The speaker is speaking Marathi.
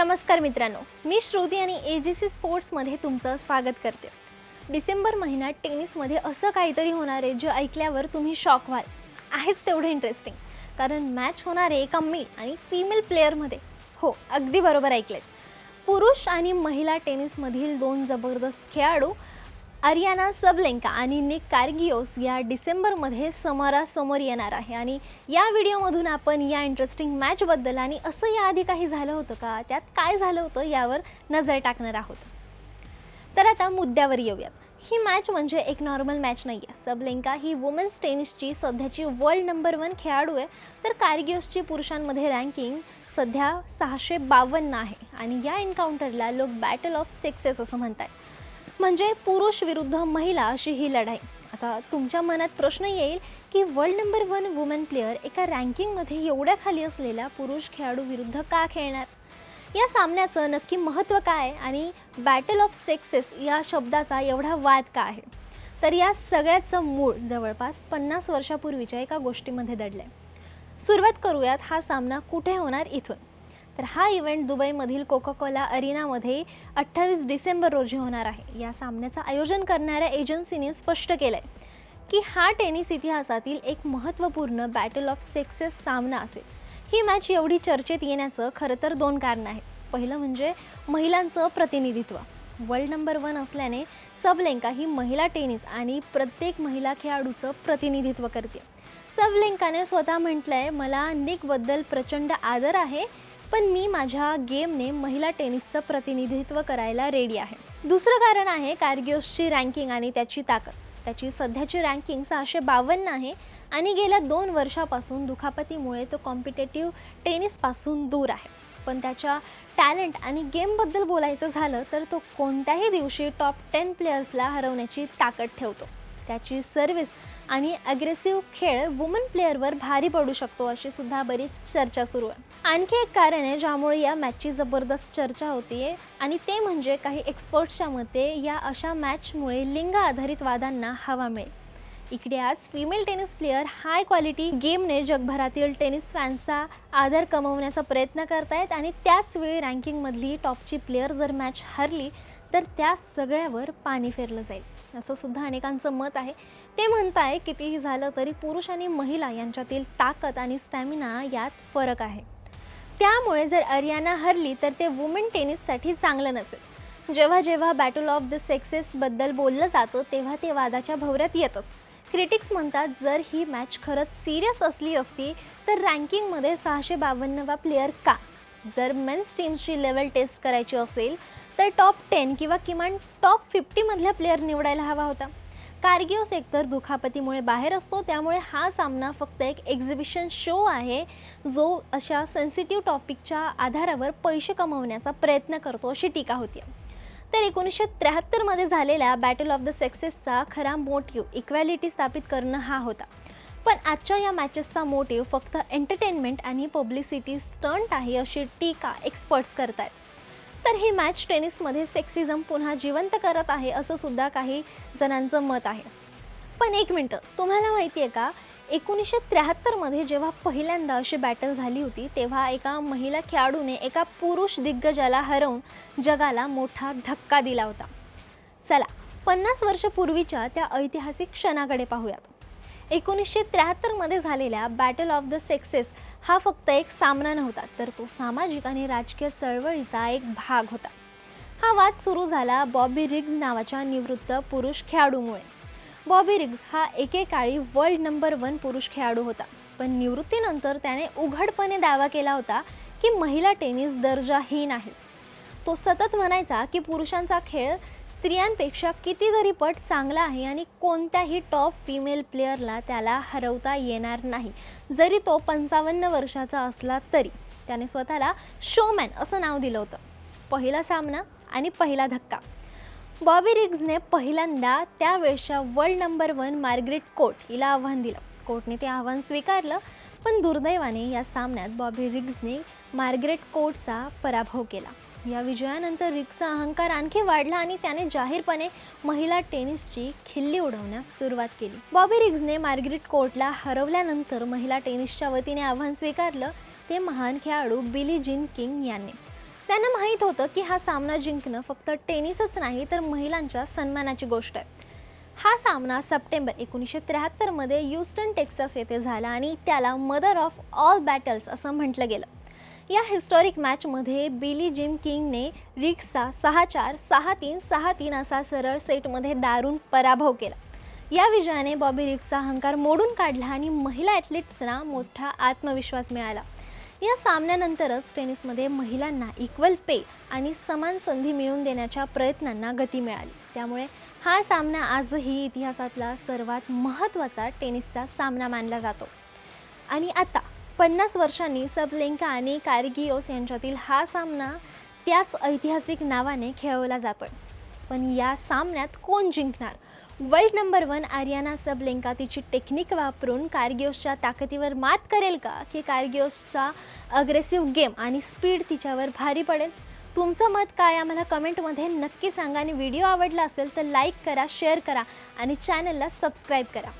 नमस्कार मित्रांनो मी श्रुती आणि ए जी सी स्पोर्ट्समध्ये तुमचं स्वागत करते. डिसेंबर महिन्यात टेनिसमध्ये असं काहीतरी होणार आहे जे ऐकल्यावर तुम्ही शॉक व्हाल. आहेच तेवढं इंटरेस्टिंग कारण मॅच होणार आहे एका मेल आणि फिमेल प्लेअरमध्ये हो अगदी बरोबर ऐकलेत पुरुष आणि महिला टेनिसमधील दोन जबरदस्त खेळाडू अरियाना सबलेंका आणि निक कार्गिओस या डिसेंबरमध्ये समोरासमोर येणार आहे. आणि या व्हिडिओमधून आपण या इंटरेस्टिंग मॅचबद्दल आणि असं याआधी काही झालं होतं का? त्यात काय झालं होतं यावर नजर टाकणार आहोत. तर आता मुद्द्यावर येऊयात. ही मॅच म्हणजे एक नॉर्मल मॅच नाही आहे सबलेंका ही वुमेन्स टेनिसची सध्याची वर्ल्ड नंबर वन खेळाडू आहे. तर कार्गिओसची पुरुषांमध्ये रँकिंग सध्या सहाशे बावन्न आहे. आणि या एन्काउंटरला लोक बॅटल ऑफ सेक्सेस असं म्हणतात म्हणजे पुरुष विरुद्ध महिला अशी ही लढाई. आता तुमच्या मनात प्रश्न येईल की world number one women player एका रँकिंगमध्ये एवढ्या खाली असलेल्या पुरुष खेळाडू विरुद्ध का खेळणार? या सामन्याचं नक्की महत्त्व काय आणि बॅटल ऑफ सेक्सेस या शब्दाचा एवढा वाद का आहे? तर या सगळ्याचं मूळ जवळपास पन्नास वर्षापूर्वीच्या एका गोष्टीमध्ये दडलं आहे सुरुवात करूयात हा सामना कुठे होणार इथून? तर हा इव्हेंट दुबईमधील कोकाकोला अरिनामध्ये अठ्ठावीस डिसेंबर रोजी होणार आहे. या सामन्याचं आयोजन करणाऱ्या एजन्सीने स्पष्ट केलं आहे की हा टेनिस इतिहासातील एक महत्त्वपूर्ण बॅटल ऑफ सेक्सेस सामना असेल. ही मॅच एवढी चर्चेत येण्याचं खरं तर दोन कारणं आहेत. पहिलं म्हणजे महिलांचं प्रतिनिधित्व. वर्ल्ड नंबर वन असल्याने सबलेंका ही महिला टेनिस आणि प्रत्येक महिला खेळाडूचं प्रतिनिधित्व करते. सबलेंकाने स्वतः म्हटलं आहे मला निकबद्दल प्रचंड आदर आहे. पण मी माझ्या गेमने महिला टेनिसचं प्रतिनिधित्व करायला रेडी आहे. दुसरं कारण आहे कार्गिओसची रँकिंग आणि त्याची ताकद. त्याची सध्याची रँकिंग सहाशे बावन्न आहे आणि गेल्या दोन वर्षापासून दुखापतीमुळे तो कॉम्पिटेटिव्ह टेनिसपासून दूर आहे. पण त्याच्या टॅलेंट आणि गेमबद्दल बोलायचं झालं तर तो कोणत्याही दिवशी टॉप टेन प्लेयर्सला हरवण्याची ताकद ठेवतो. त्याची सर्व्हिस आणि अग्रेसिव्ह खेळ वुमन प्लेअरवर भारी पडू शकतो अशी सुद्धा बरीच चर्चा सुरू आहे. आणखी एक कारण आहे ज्यामुळे या मॅचची जबरदस्त चर्चा होतीये आणि ते म्हणजे काही एक्सपर्ट्सच्या मते या अशा मॅचमुळे लिंग आधारित वादांना हवा मिळेल. इकडे आज female tennis player high quality गेमने जगभरातील टेनिस फॅन्सचा आदर कमवण्याचा प्रयत्न करतायत. आणि त्याच वेळी रँकिंगमधली टॉपची प्लेअर जर मॅच हरली तर त्या सगळ्यावर पाणी फेरलं जाईल. असं सुद्धा अनेकांचं मत आहे. ते म्हणताय कितीही झालं तरी पुरुष आणि महिला यांच्यातील ताकद आणि स्टॅमिना यात फरक आहे. त्यामुळे जर अरियाना हरली तर ते वुमेन टेनिससाठी चांगलं नसेल. जेव्हा जेव्हा बॅटल ऑफ द सेक्सेसबद्दल बोललं जातं तेव्हा ते वादाच्या भवऱ्यात येतच. क्रिटिक्स म्हणतात जर ही मॅच खरंच सिरियस असली असती तर रँकिंगमध्ये सहाशे बावन्नवा प्लेअर का? जर मेन्स टीमची लेवल टेस्ट करायची असेल तर टॉप टेन किंवा किमान टॉप फिफ्टीमधल्या प्लेअर निवडायला हवा होता. कार्गिओ एकतर दुखापतीमुळे बाहेर असतो. त्यामुळे हा सामना फक्त एक एक्झिबिशन शो आहे जो अशा सेन्सिटिव्ह टॉपिकच्या आधारावर पैसे कमवण्याचा प्रयत्न करतो अशी टीका होती तर एकोणीसशे त्र्याहत्तरमध्ये झालेल्या बॅटल ऑफ द सेक्सेसचा खरा मोटिव्ह इक्वॅलिटी स्थापित करणं हा होता. पण आजच्या या मॅचेसचा मोटिव्ह फक्त एंटरटेनमेंट आणि पब्लिसिटी स्टंट आहे अशी टीका एक्सपर्ट्स करतात तर ही मॅच टेनिसमध्ये सेक्सिझम पुन्हा जिवंत करत आहे असं सुद्धा काही जणांचं मत आहे. पण एक मिनटं तुम्हाला माहिती आहे का? एकोणीसशे त्र्याहत्तरमध्ये जेव्हा पहिल्यांदा अशी बॅटल झाली होती तेव्हा एका महिला खेळाडूने एका पुरुष दिग्गजाला हरवून जगाला मोठा धक्का दिला होता. चला पन्नास वर्षपूर्वीच्या त्या ऐतिहासिक क्षणाकडे पाहूयात. एकोणीसशे त्र्याहत्तरमध्ये झालेल्या बॅटल ऑफ द सेक्सेस हा फक्त एक सामना नव्हता तर तो सामाजिक आणि राजकीय चळवळीचा एक भाग होता. हा वाद सुरू झाला बॉबी रिग्ज नावाच्या निवृत्त पुरुष खेळाडूमुळे. बॉबी रिग्ज हा एकेकाळी वर्ल्ड नंबर वन पुरुष खेळाडू होता पण निवृत्तीनंतर त्याने उघडपणे दावा केला होता की महिला टेनिस दर्जाहीन आहे. तो सतत म्हणायचा की पुरुषांचा खेळ स्त्रियांपेक्षा कितीतरी पट चांगला आहे आणि कोणत्याही टॉप फिमेल प्लेअरला त्याला हरवता येणार नाही. जरी तो पंचावन्न वर्षाचा असला तरी त्याने स्वतःला शोमॅन असं नाव दिलं होतं. पहिला सामना आणि पहिला धक्का. बॉबी रिग्जने पहिल्यांदा त्यावेळच्या world number one Margaret Court हिला आव्हान दिलं. कोर्टने ते आव्हान स्वीकारलं पण दुर्दैवाने या सामन्यात बॉबी रिग्जने मार्ग्रेट कोर्टचा पराभव केला. या विजयानंतर रिक्सचा अहंकार आणखी वाढला आणि त्याने जाहीरपणे महिला टेनिसची खिल्ली उडवण्यास सुरुवात केली. बॉबी रिग्जने मार्गरेट कोर्टला हरवल्यानंतर महिला टेनिसच्या वतीने आव्हान स्वीकारलं ते महान खेळाडू बिली जिन किंग यांनी. त्यांना माहीत होतं की हा सामना जिंकणं फक्त टेनिसच नाही तर महिलांच्या सन्मानाची गोष्ट आहे. हा सामना सप्टेंबर एकोणीसशे त्र्याहत्तरमध्ये ह्युस्टन टेक्सास येथे झाला आणि त्याला मदर ऑफ ऑल बॅटल्स असं म्हटलं गेलं. या हिस्टॉरिक मॅचमध्ये बिली जिम किंगने रिक्सचा सहा चार सहा तीन सहा तीन असा सरळ सेटमध्ये दारुण पराभव केला. या विजयाने बॉबी रिक्सचा अहंकार मोडून काढला आणि महिला ॲथलीट्सना मोठा आत्मविश्वास मिळाला. या सामन्यानंतरच टेनिसमध्ये महिलांना इक्वल पे आणि समान संधी मिळवून देण्याच्या प्रयत्नांना गती मिळाली. त्यामुळे हा सामना आजही इतिहासातला सर्वात महत्त्वाचा टेनिसचा सामना मानला जातो. आणि आता पन्नास वर्षांनी सबलेंका आणि कार्गिओस यांच्यातील हा सामना त्याच ऐतिहासिक नावाने खेळवला जातोय. पण या सामन्यात कोण जिंकणार? World number one Aryna Sabalenka तिची टेक्निक वापरून कार्गिओसच्या ताकदीवर मात करेल का? की कार्गिओसचा अग्रेसिव्ह गेम आणि स्पीड तिच्यावर भारी पडेल? तुमचं मत काय? आम्हाला कमेंटमध्ये नक्की सांगा. आणि व्हिडिओ आवडला असेल तर लाईक करा शेअर करा आणि चॅनलला सबस्क्राईब करा.